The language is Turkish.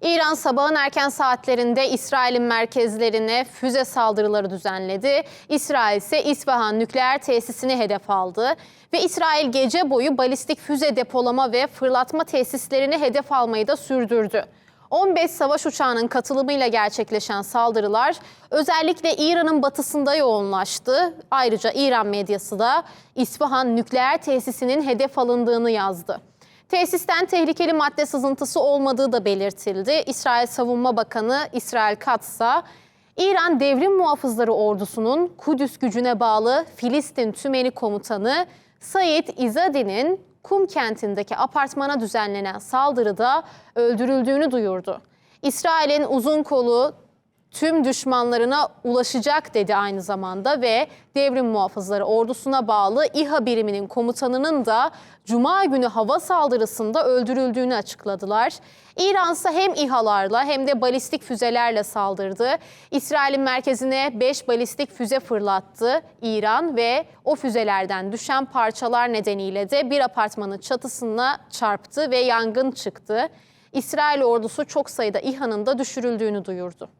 İran sabahın erken saatlerinde İsrail'in merkezlerine füze saldırıları düzenledi. İsrail ise İsfahan nükleer tesisini hedef aldı. Ve İsrail gece boyu balistik füze depolama ve fırlatma tesislerini hedef almayı da sürdürdü. 15 savaş uçağının katılımıyla gerçekleşen saldırılar özellikle İran'ın batısında yoğunlaştı. Ayrıca İran medyası da İsfahan nükleer tesisinin hedef alındığını yazdı. Tesisten tehlikeli madde sızıntısı olmadığı da belirtildi. İsrail Savunma Bakanı İsrail Katz ise İran Devrim Muhafızları Ordusu'nun Kudüs gücüne bağlı Filistin Tümeni Komutanı Said İzadi'nin Kum kentindeki apartmana düzenlenen saldırıda öldürüldüğünü duyurdu. İsrail'in uzun kolu tüm düşmanlarına ulaşacak dedi aynı zamanda ve devrim muhafızları ordusuna bağlı İHA biriminin komutanının da Cuma günü hava saldırısında öldürüldüğünü açıkladılar. İran ise hem İHA'larla hem de balistik füzelerle saldırdı. İsrail'in merkezine 5 balistik füze fırlattı İran ve o füzelerden düşen parçalar nedeniyle de bir apartmanın çatısına çarptı ve yangın çıktı. İsrail ordusu çok sayıda İHA'nın da düşürüldüğünü duyurdu.